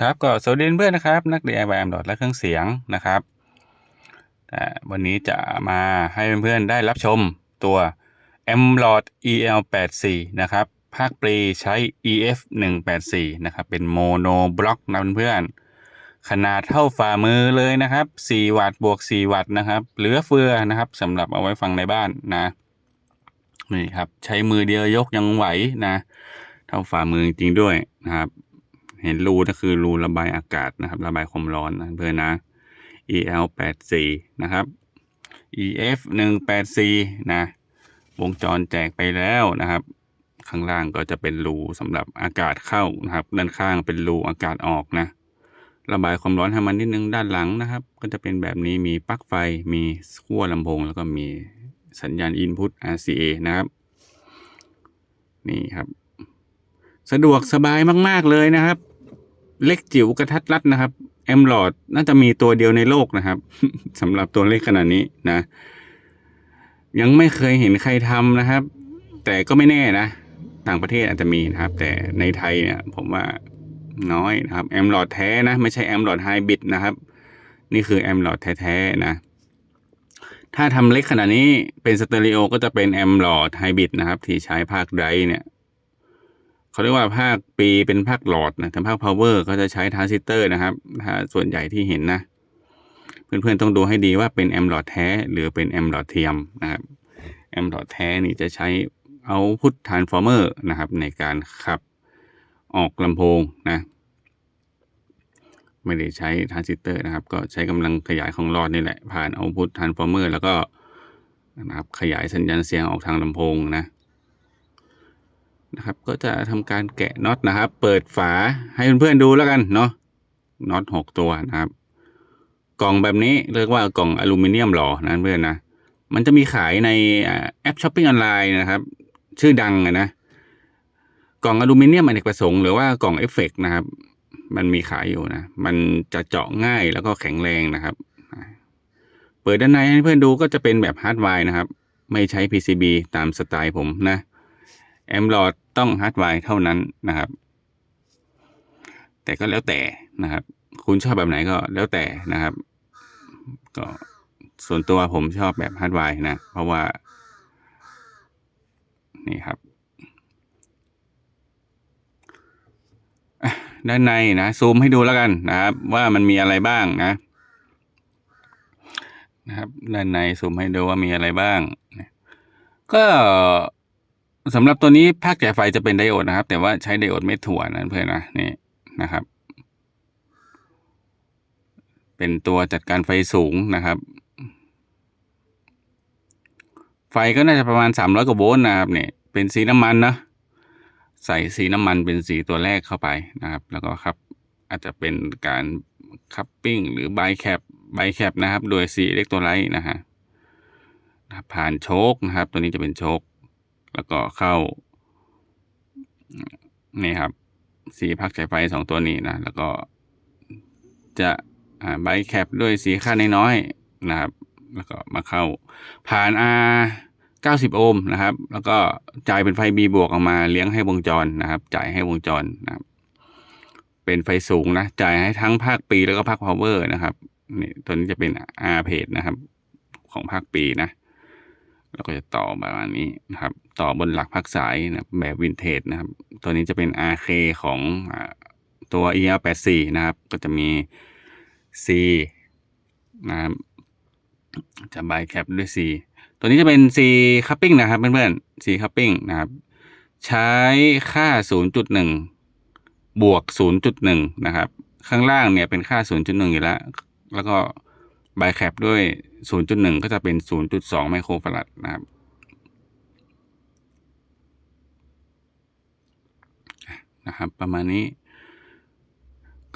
ครับก็สวัสดีเพื่อนนะครับนัก DIY ดอทและเครื่องเสียงนะครับวันนี้จะมาให้เพื่อนๆได้รับชมตัว m l o d EL84 นะครับภาคปรีใช้ EF 184 นะครับเป็นโมโนบล็อกนะเพื่อนๆขนาดเท่าฝ่ามือเลยนะครับ 4 วัตต์บวก 4 วัตต์นะครับ เหลือเฟือนะครับสำหรับเอาไว้ฟังในบ้านนะนี่ครับใช้มือเดียวยกยังไหวนะ เท่าฝ่ามือจริงๆด้วยนะครับ เห็นรูก็คือรูระบายอากาศนะครับ ระบายความร้อนนะเพื่อนนะ EL 8 4นะครับ EF 1 8 4นะ วงจรแจกไปแล้วนะครับ ข้างล่างก็จะเป็นรูสำหรับอากาศเข้านะครับ ด้านข้างเป็นรูอากาศออกนะ ระบายความร้อนให้มันนิดนึงด้านหลังนะครับ ก็จะเป็นแบบนี้มีปลั๊กไฟมีขั้วลำโพง แล้วก็มีสัญญาณ Input RCA นะครับ นี่ครับ สะดวกสบายมาก ๆ เลยนะครับ เล็กจิ๋วกระทัดรัดนะครับแอมลอดน่าจะมีตัวเดียวในโลกนะครับสำหรับตัวเล็กขนาดนี้นะ ยังไม่เคยเห็นใครทำนะครับ แต่ก็ไม่แน่นะ ต่างประเทศอาจจะมีนะครับ แต่ในไทยเนี่ย ผมว่าน้อยนะครับแอมลอดแท้นะ ไม่ใช่แอมลอดไฮบริดนะครับ นี่คือแอมลอดแท้ๆนะถ้าทำเล็กขนาดนี้เป็นสเตอริโอก็จะเป็นแอมลอดไฮบริดนะครับ ที่ใช้ภาคไดรเนี่ย เขาเรียกว่าภาคปีเป็นภาคหลอดนะแต่ภาคพาวเวอร์ก็จะใช้ทรานซิสเตอร์นะครับ ถ้าส่วนใหญ่ที่เห็นนะ เพื่อนๆต้องดูให้ดีว่าเป็นแอมหลอดแท้หรือเป็นแอมหลอดเทียมนะครับแอมหลอดแท้นี่จะใช้เอาพุททานฟอร์เมอร์นะครับ ในการขับออกลำโพงนะไม่ได้ใช้ทรานซิสเตอร์นะครับ ก็ใช้กำลังขยายของหลอดนี่แหละ ผ่านเอาพุททานฟอร์เมอร์ แล้วก็นะครับขยายสัญญาณเสียงออกทางลำโพงนะ นะครับ ก็จะทำการแกะน็อตนะครับ เปิดฝาให้เพื่อนๆดูแล้วกันเนาะน็อตหกตัวนะครับ กล่องแบบนี้เรียกว่ากล่องอลูมิเนียมหล่อนะเพื่อนนะมันจะมีขายในแอปช้อปปิ้งออนไลน์นะครับ ชื่อดังนะกล่องอลูมิเนียมอเนกประสงค์หรือว่ากล่องเอฟเฟกนะครับ มันมีขายอยู่นะ มันจะเจาะง่ายแล้วก็แข็งแรงนะครับ เปิดด้านในให้เพื่อนดูก็จะเป็นแบบฮาร์ดไวร์นะครับ ไม่ใช้ PCB ตามสไตล์ผมนะ แอมลอดต้องฮาร์ดไวร์เท่านั้นนะครับ แต่ก็แล้วแต่นะครับ คุณชอบแบบไหนก็แล้วแต่นะครับ ก็ส่วนตัวผมชอบแบบฮาร์ดไวร์นะ เพราะว่า นี่ครับด้านในนะซูมให้ดูแล้วกันนะครับ ว่ามันมีอะไรบ้างนะนะครับ ด้านในซูมให้ดูว่ามีอะไรบ้าง ก็ สำหรับตัวนี้ภาคจ่ายไฟจะเป็นไดโอดนะครับ แต่ว่าใช้ไดโอดเม็ดถั่วนะเพื่อนนะนี่นะครับ เป็นตัวจัดการไฟสูงนะครับ ไฟก็น่าจะประมาณสามร้อยกว่าโวลต์นะครับเนี่ยเป็นสีน้ำมันนะใส่สีน้ำมันเป็นสีตัวแรกเข้าไปนะครับ แล้วก็ครับอาจจะเป็นการคัพปิ้งหรือไบแคปไบแคปนะครับ โดยสีเล็กโทรไลท์นะฮะผ่านโชคนะครับ ตัวนี้จะเป็นโชค แล้วก็เข้า นี่ครับ สีพักฉายไฟสองตัวนี้นะ แล้วก็จะไบแคปด้วยสีค่าน้อยๆนะครับ แล้วก็มาเข้าผ่าน R 90 โอห์มนะครับ แล้วก็จ่ายเป็นไฟ B บวกออกมาเลี้ยงให้วงจรนะครับ จ่ายให้วงจรนะครับ เป็นไฟสูงนะ จ่ายให้ทั้งภาคปีแล้วก็ภาคพาวเวอร์นะครับนี่ตัวนี้จะเป็น R เพจนะครับ ของภาคปีนะ แล้วก็จะต่อประมาณนี้นะครับ ต่อบนหลักพักสายนะแบบวินเทจนะครับ ตัวนี้จะเป็น RK ของตัว EL84 นะครับ ก็จะมี C นะครับจะบายแคปด้วย C ตัวนี้จะเป็น C cupping นะครับเพื่อนๆ C cupping นะครับ ใช้ค่า 0.1 บวก 0.1 นะครับ ข้างล่างเนี่ยเป็นค่า 0.1 อยู่แล้ว แล้วก็บายแคปด้วย 0.1 ก็จะเป็น 0.2 ไมโครฟาราดนะครับ นะครับ ประมาณนี้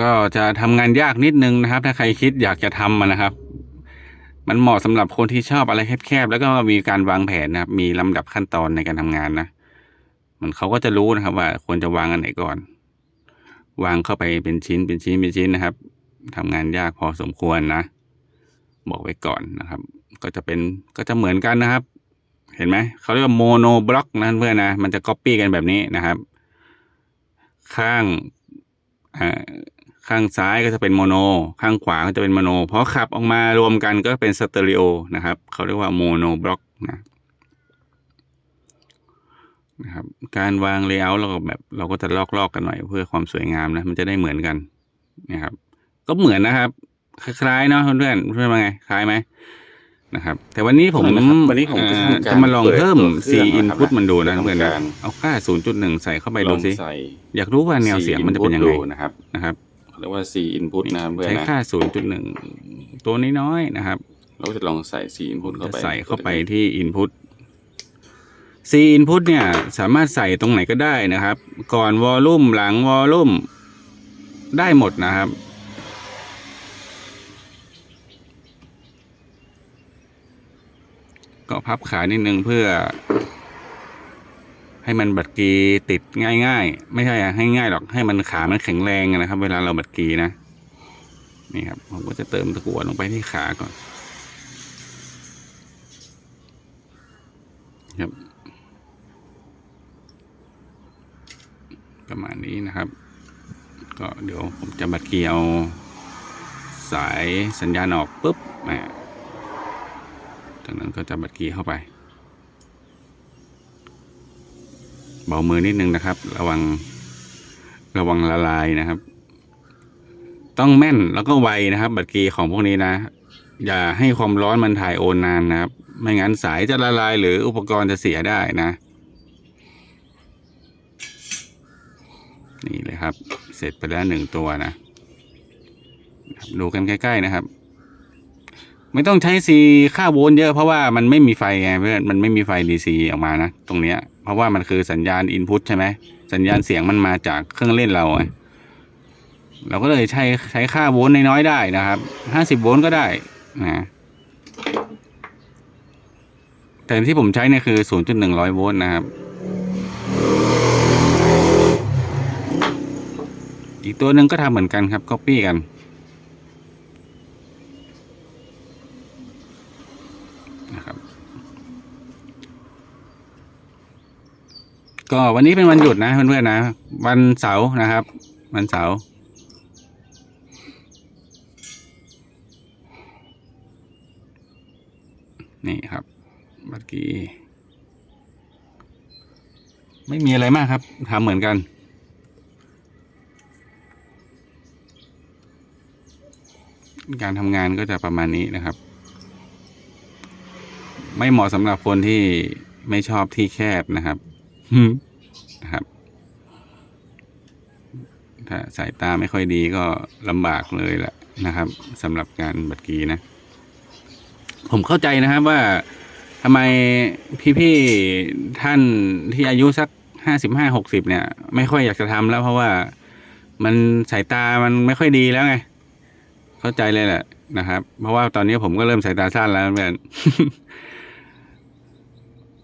ก็จะทำงานยากนิดนึงนะครับ ถ้าใครคิดอยากจะทำนะครับ มันเหมาะสำหรับคนที่ชอบอะไรแคบๆแล้วก็มีการวางแผนนะครับ มีลำดับขั้นตอนในการทำงานนะมันเขาก็จะรู้นะครับ ว่าควรจะวางอันไหนก่อน วางเข้าไปเป็นชิ้นเป็นชิ้นเป็นชิ้นนะครับทำงานยากพอสมควรนะ บอกไว้ก่อนนะครับ ก็จะเป็นก็จะเหมือนกันนะครับ เห็นไหมเขาเรียกว่าโมโนบล็อกนั่นเพื่อนนะ มันจะก๊อปปี้กันแบบนี้นะครับ ข้างอ่าข้างซ้ายก็จะเป็นโมโน ข้างขวาก็จะเป็นโมโนเพอขับออกมารวมกันก็เป็นสเตอริโอนะครับเขาเรียกว่าโมโนบล็อกนะนะครับการวางเลเยอร์เราก็แบบเราก็จะลอกๆกกันหน่อยเพื่อความสวยงามนะมันจะได้เหมือนกันนะครับ ก็เหมือนนะครับ คล้ายๆเนาะเพื่อนเพื่อนว่าไงคล้ายไหม นะครับ แต่วันนี้ผมนะครับวันนี้ผมจะอ่าทำการจะมาลองเพิ่มเปิดตัวเครื่ C องนะครับ input มันดูนะจะทำเพื่อนๆนะการเอาค่า 0.1 ใส่เข้าไปลดูองสิใส่อยากรู้ว่าแนวเสียงมันจะเป็นยังไงดูนะครับนะครับเขาเรียกว่า C input นะครับเพื่อนใช้นะค่า 0.1 ตัวน้อยๆนะครับ เราก็จะลองใส่ C input เข้าจะไปใส่เข้าไปที่ input C input เนี่ยสามารถใส่ตรงไหนก็ได้นะครับ ก่อนวอลลุ่มหลังวอลลุ่มได้หมดนะครับ ก็พับขานิดนึงเพื่อ ให้มันบัดกีติดง่ายๆ ไม่ใช่อะให้ง่ายหรอกให้มันขามันแข็งแรงนะครับ เวลาเราบัดกีนะนี่ครับผมก็จะเติมตะกั่วลงไปที่ขาก่อนครับประมาณนี้นะครับ ก็เดี๋ยวผมจะบัดเกียวสายสัญญาณออกปุ๊บแหม จากนั้นก็จะบัดกีเข้าไป เบามือนิดนึงนะครับ ระวังระวังละลายนะครับ ต้องแม่นแล้วก็ไวนะครับ บัตรกีของพวกนี้นะ อย่าให้ความร้อนมันถ่ายโอนนานนะครับ ไม่งั้นสายจะละลายหรืออุปกรณ์จะเสียได้นะ นี่เลยครับ เสร็จไปแล้วหนึ่งตัวนะดูกันใกล้ ๆ นะครับ ไม่ต้องใช้ซีค่าโวลต์เยอะเพราะว่ามันไม่มีไฟไงเพื่อนมันไม่มีไฟดีซีออกมานะตรงเนี้ย เพราะว่ามันคือสัญญาณอินพุตใช่ไหมสัญญาณเสียงมันมาจากเครื่องเล่นเราไงเราก็เลยใช้ใช้ค่าโวลต์น้อยๆได้นะครับห้าสิบโวลต์ก็ได้นะแต่ที่ผมใช้เนี่ยคือศูนย์จุดหนึ่งร้อยโวลต์นะครับ อีกตัวหนึ่งก็ทำเหมือนกันครับ copy กัน ก็วันนี้เป็นวันหยุดนะเพื่อนๆนะ วันเสาร์นะครับ วันเสาร์นี่ครับเมื่อกี้ไม่มีอะไรมากครับทำเหมือนกัน การทำงานก็จะประมาณนี้นะครับ ไม่เหมาะสำหรับคนที่ไม่ชอบที่แคบนะครับ นะครับ ถ้าสายตาไม่ค่อยดีก็ลำบากเลยแหละนะครับสำหรับการบัดกีนะ ผมเข้าใจนะครับว่าทำไมพี่ๆท่านที่อายุสักห้าสิบห้าหกสิบเนี่ย ไม่ค่อยอยากจะทำแล้วเพราะว่ามันสายตามันไม่ค่อยดีแล้วไง เข้าใจเลยแหละนะครับ เพราะว่าตอนนี้ผมก็เริ่มสายตาสั้นแล้วเพื่อน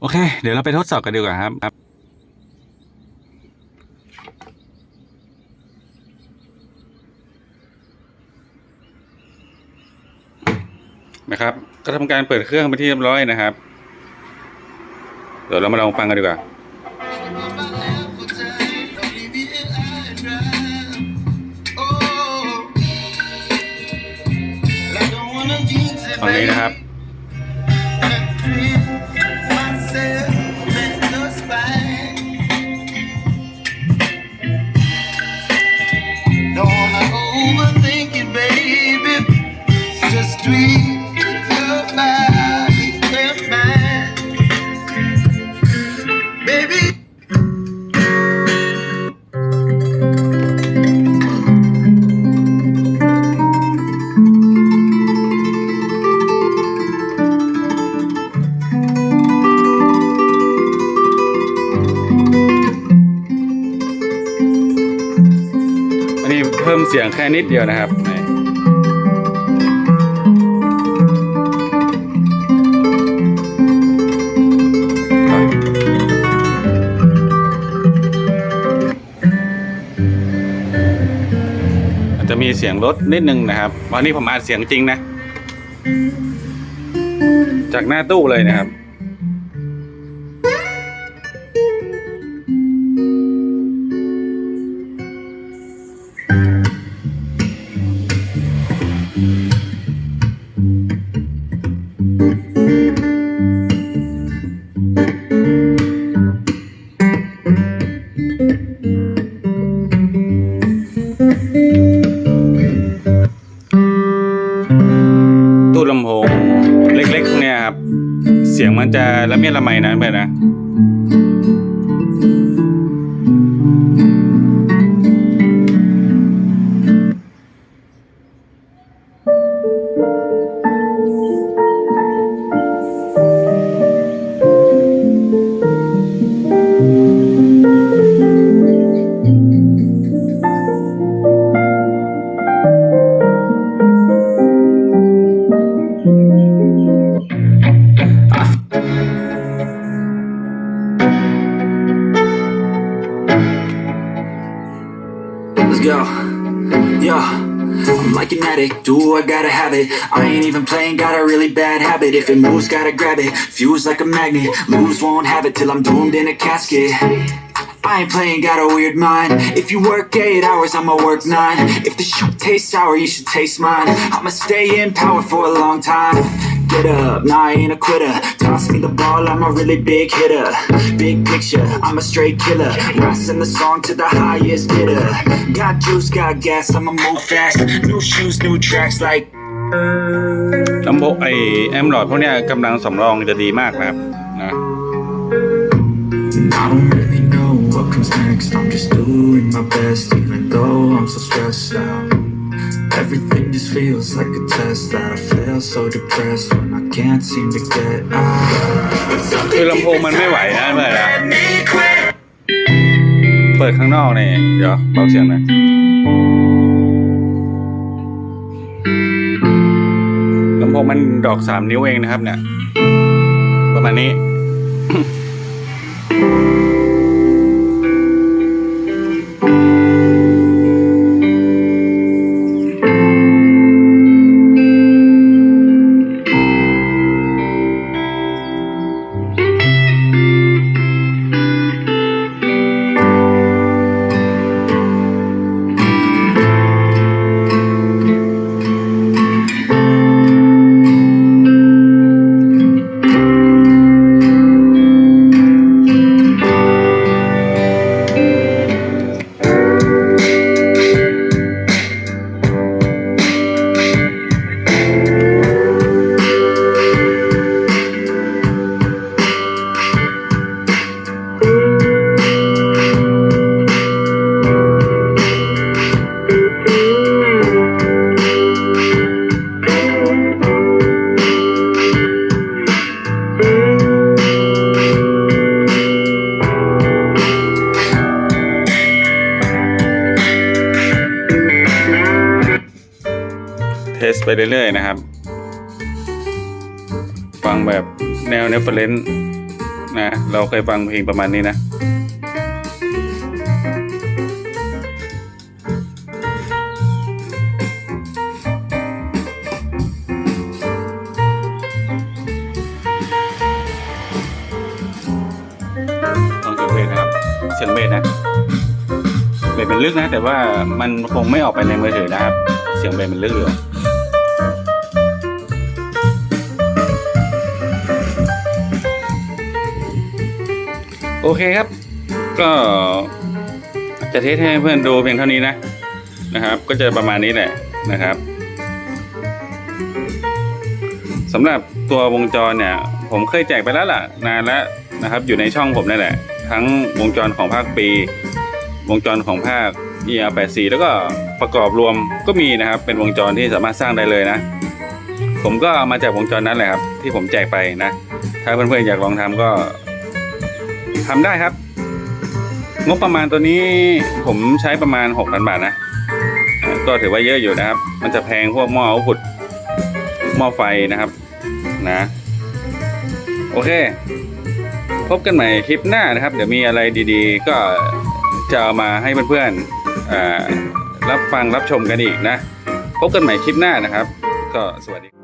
โอเค เดี๋ยวเราไปทดสอบกันดีกว่าครับครับ นะครับ ก็ทำการเปิดเครื่องไปที่เรียบร้อยนะครับ เดี๋ยวเรามาลองฟังกันดีกว่าฝั่งนี้นะครับ Don't wanna สียงแค่นิดเดียวนะครับอาจจะมีเสียงรถนิดนึงนะครับ วันนี้ผมอัดเสียงจริงนะ จากหน้าตู้เลยนะครับันจะละเมียดละไมนะเพื่อนนะ do I gotta have it. I ain't even playing, got a really bad habit. If it moves, gotta grab it, fuse like a magnet. Lose, won't have it till I'm doomed in a casket I ain't playing, got a weird mind If you work 8 hours, I'ma work 9 If the shoot tastes sour, you should taste mine I'ma stay in power for a long time Get up, nah I ain't a quitter Toss me the ball, I'm a really big hitter Big picture, I'm a straight killer Rising the song to the highest bidder Got juice, got gas, I'ma move fast New shoes, new tracks like ลำโพงไอแอมหลอดพวกเนี้ยกำลังสำรองจะดีมากนะครับนะ I don't really know what comes next I'm just doing my best even though I'm so stressed out Everything just feels like a test that I fail so depressed when I can't seem to get out คือลำโพงมันไม่ไหวนะเพื่อนนะเปิดข้างนอกนี่ เดี๋ยวเบาเสียงหน่อยลำโพงมันดอกสามนิ้วเองนะครับเนี่ย ประมาณนี้ ไปเรื่อยๆนะครับ ฟังแบบแนวเนฟเฟรนนะเราเคยฟังเพลงประมาณนี้นะลองเสียงเบสนะครับเสียงเบสนะเบสมันลึกนะ แต่ว่ามันคงไม่ออกไปในมือถือนะครับ เสียงเบสมันลึกอยู่ โอเคครับ ก็จะเทสให้เพื่อนดูเพียงเท่านี้นะนะครับ ก็จะประมาณนี้แหละนะครับสำหรับตัววงจรเนี่ย ผมเคยแจกไปแล้วล่ะนานแล้วนะครับ อยู่ในช่องผมนั่นแหละ ทั้งวงจรของภาคปี วงจรของภาค EL84 แล้วก็ประกอบรวมก็มีนะครับ เป็นวงจรที่สามารถสร้างได้เลยนะ ผมก็เอามาจากวงจรนั้นแหละครับ ที่ผมแจกไปนะ ถ้าเพื่อนๆอยากลองทำก็ ทำได้ครับ งบประมาณตัวนี้ผมใช้ประมาณ6,000บาทนะ ก็ถือว่าเยอะอยู่นะครับ มันจะแพงพวกหม้อเอาพุดหม้อไฟนะครับนะ โอเค พบกันใหม่คลิปหน้านะครับ เดี๋ยวมีอะไรดีๆ ก็จะเอามาให้เพื่อนๆรับฟังรับชมกันอีกนะ พบกันใหม่คลิปหน้านะครับ ก็สวัสดี